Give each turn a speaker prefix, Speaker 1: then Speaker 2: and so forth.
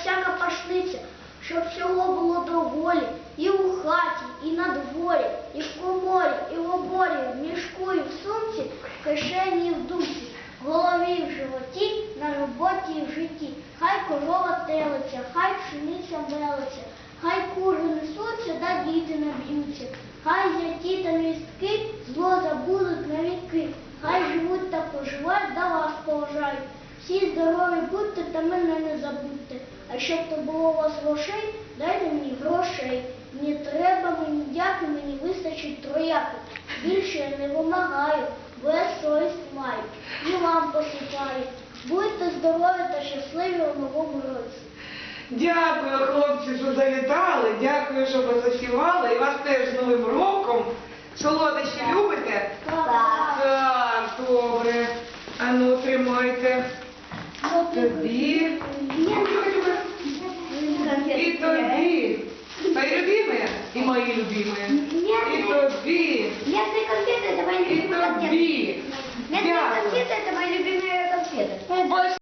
Speaker 1: всяка пашниця, щоб всього було доволі і у хаті, і на дворі, і в коморі, і в оборі, в мішку, і в сумці, в кишені, і в думці, в голові, і в животі, на роботі, і в житті. Хай корова телиться, хай пшениця мелиться, хай кури несуться, да діти наб'ються. Хай зяті та містки зло забудуть на віки. Хай живуть та поживають, да вас поважають. Всі здорові будьте та щоб то було у вас грошей, дайте мені грошей. Не треба мені дяки, мені вистачить трояки. Більше я не вимагаю, бо я совість маю. І вам посипаю. Будьте здорові та щасливі у новому році.
Speaker 2: Дякую, хлопці, що завітали. Дякую, що ви заспівали. І вас теж з Новим роком. Солодощі любите? Так, добре. А ну, тримайте.
Speaker 1: Тобі.
Speaker 3: І тобі.
Speaker 2: Твої любимі? І мої любимі.
Speaker 3: І
Speaker 2: тобі.
Speaker 3: Местные конфеты это мои І тобі. Местные Дякую. конфеты это мои любимые конфеты.
Speaker 2: Ну, бачите,